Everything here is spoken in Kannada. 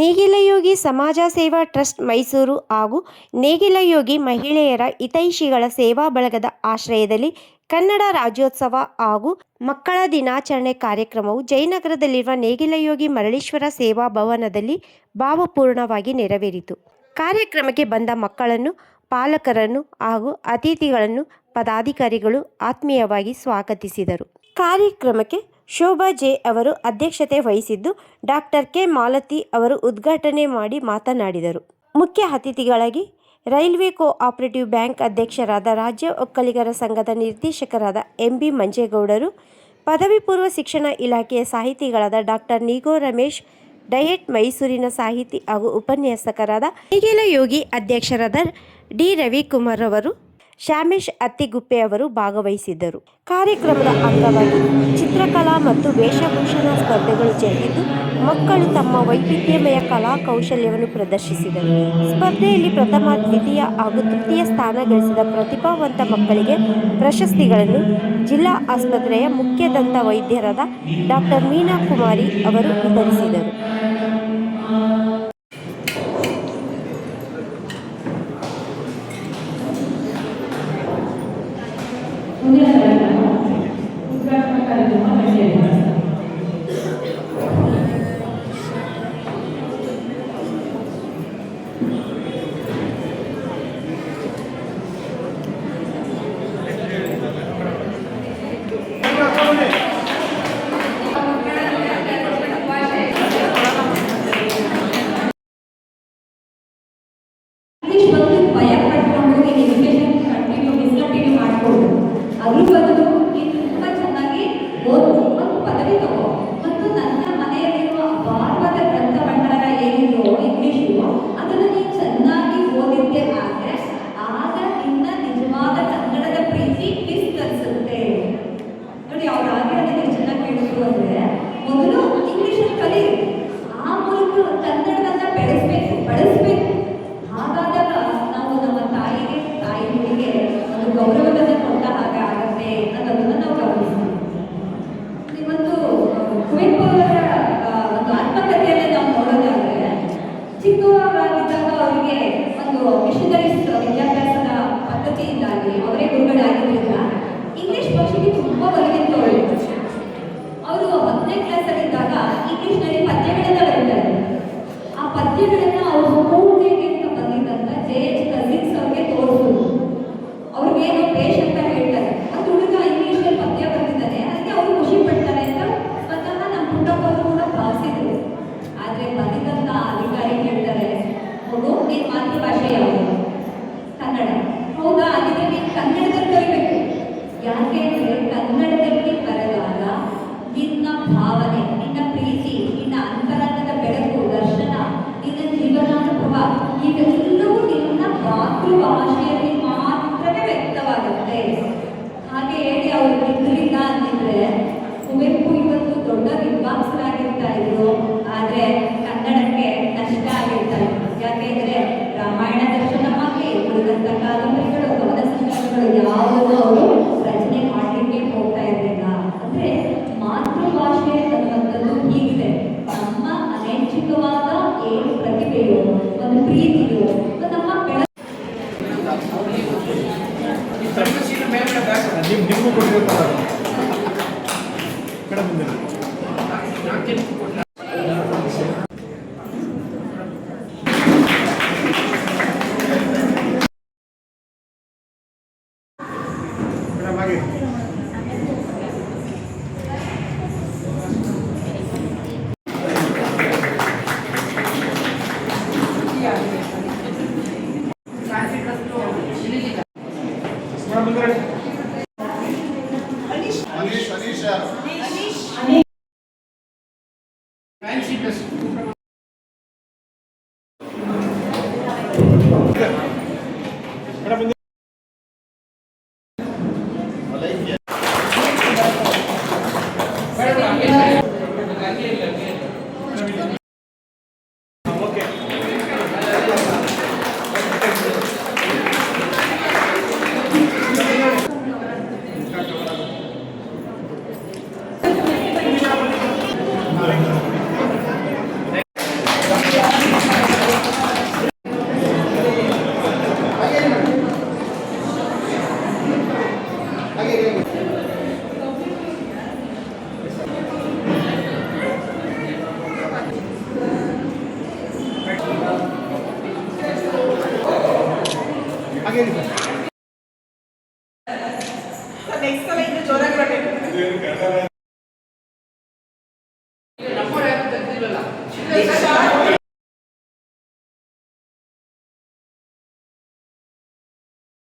ನೇಗಿಲಯೋಗಿ ಸಮಾಜ ಸೇವಾ ಟ್ರಸ್ಟ್ ಮೈಸೂರು ಹಾಗೂ ನೇಗಿಲಯೋಗಿ ಮಹಿಳೆಯರ ಹಿತೈಷಿಗಳ ಸೇವಾ ಬಳಗದ ಆಶ್ರಯದಲ್ಲಿ ಕನ್ನಡ ರಾಜ್ಯೋತ್ಸವ ಹಾಗೂ ಮಕ್ಕಳ ದಿನಾಚರಣೆ ಕಾರ್ಯಕ್ರಮವು ಜಯನಗರದಲ್ಲಿರುವ ನೇಗಿಲಯೋಗಿ ಮರಳೀಶ್ವರ ಸೇವಾ ಭವನದಲ್ಲಿ ಭಾವಪೂರ್ಣವಾಗಿ ನೆರವೇರಿತು. ಕಾರ್ಯಕ್ರಮಕ್ಕೆ ಬಂದ ಮಕ್ಕಳನ್ನು, ಪಾಲಕರನ್ನು ಹಾಗೂ ಅತಿಥಿಗಳನ್ನು, ಪದಾಧಿಕಾರಿಗಳು ಆತ್ಮೀಯವಾಗಿ ಸ್ವಾಗತಿಸಿದರು. ಕಾರ್ಯಕ್ರಮಕ್ಕೆ ಶೋಭಾ ಜೆ ಅವರು ಅಧ್ಯಕ್ಷತೆ ವಹಿಸಿದ್ದು ಡಾಕ್ಟರ್ ಕೆ. ಮಾಲತಿ ಅವರು ಉದ್ಘಾಟನೆ ಮಾಡಿ ಮಾತನಾಡಿದರು. ಮುಖ್ಯ ಅತಿಥಿಗಳಾಗಿ ರೈಲ್ವೆ ಕೋ ಆಪರೇಟಿವ್ ಬ್ಯಾಂಕ್ ಅಧ್ಯಕ್ಷರಾದ ರಾಜ್ಯ ಒಕ್ಕಲಿಗರ ಸಂಘದ ನಿರ್ದೇಶಕರಾದ ಎಂ. ಬಿ. ಮಂಜೇಗೌಡರು, ಪದವಿ ಪೂರ್ವ ಶಿಕ್ಷಣ ಇಲಾಖೆಯ ಸಾಹಿತಿಗಳಾದ ಡಾಕ್ಟರ್ ನಿಗೋ ರಮೇಶ್, ಡಯಟ್ ಮೈಸೂರಿನ ಸಾಹಿತಿ ಹಾಗೂ ಉಪನ್ಯಾಸಕರಾದ ನೇಗಿಲ ಯೋಗಿ ಅಧ್ಯಕ್ಷರಾದ ಡಿ. ರವಿಕುಮಾರ್ ಅವರು ಶ್ಯಾಮೇಶ್ ಅತ್ತಿಗುಪ್ಪೆ ಅವರು ಭಾಗವಹಿಸಿದ್ದರು. ಕಾರ್ಯಕ್ರಮದ ಅಂಗವಾಗಿ ಚಿತ್ರಕಲಾ ಮತ್ತು ವೇಷಭೂಷಣ ಸ್ಪರ್ಧೆಗಳು ಜರುಗಿದ್ದು, ಮಕ್ಕಳು ತಮ್ಮ ವೈವಿಧ್ಯಮಯ ಕಲಾ ಕೌಶಲ್ಯವನ್ನು ಪ್ರದರ್ಶಿಸಿದರು. ಸ್ಪರ್ಧೆಯಲ್ಲಿ ಪ್ರಥಮ, ದ್ವಿತೀಯ ಹಾಗೂ ತೃತೀಯ ಸ್ಥಾನ ಗಳಿಸಿದ ಪ್ರತಿಭಾವಂತ ಮಕ್ಕಳಿಗೆ ಪ್ರಶಸ್ತಿಗಳನ್ನು ಜಿಲ್ಲಾ ಆಸ್ಪತ್ರೆಯ ಮುಖ್ಯ ದಂತ ವೈದ್ಯರಾದ ಡಾಕ್ಟರ್ ಮೀನಾ ಕುಮಾರಿ ಅವರು ವಿತರಿಸಿದರು. ಮಿಷನರೀಸ್ ವಿದ್ಯಾಭ್ಯಾಸದ ಪದ್ಧತಿಯಿಂದಾಗಿ ಅವರೇ ಗುರುಗಳಾಗಿದ್ದರಿಂದ ಇಂಗ್ಲಿಷ್ ಭಾಷೆಗೆ ತುಂಬ ಅವರಿಗೆ ಅವರು ಹತ್ತನೇ ಕ್ಲಾಸಲ್ಲಿದ್ದಾಗ ಇಂಗ್ಲಿಷ್ನಲ್ಲಿ ಪದ್ಯಗಳನ್ನ ಬರೀತಾರೆ 一个就 ಕೊಟ್ಟಿರ್ತಾರೆ ಕಡೆ ಬಂದಿರಿ ಮೇಡಮ್ ಹಾಗೆ ಮೇಡಮ್ Thank you. ನೆಕ್ಸ್ಟ್ ಸಲ ಇನ್ನು ಜೋರಾಗಿ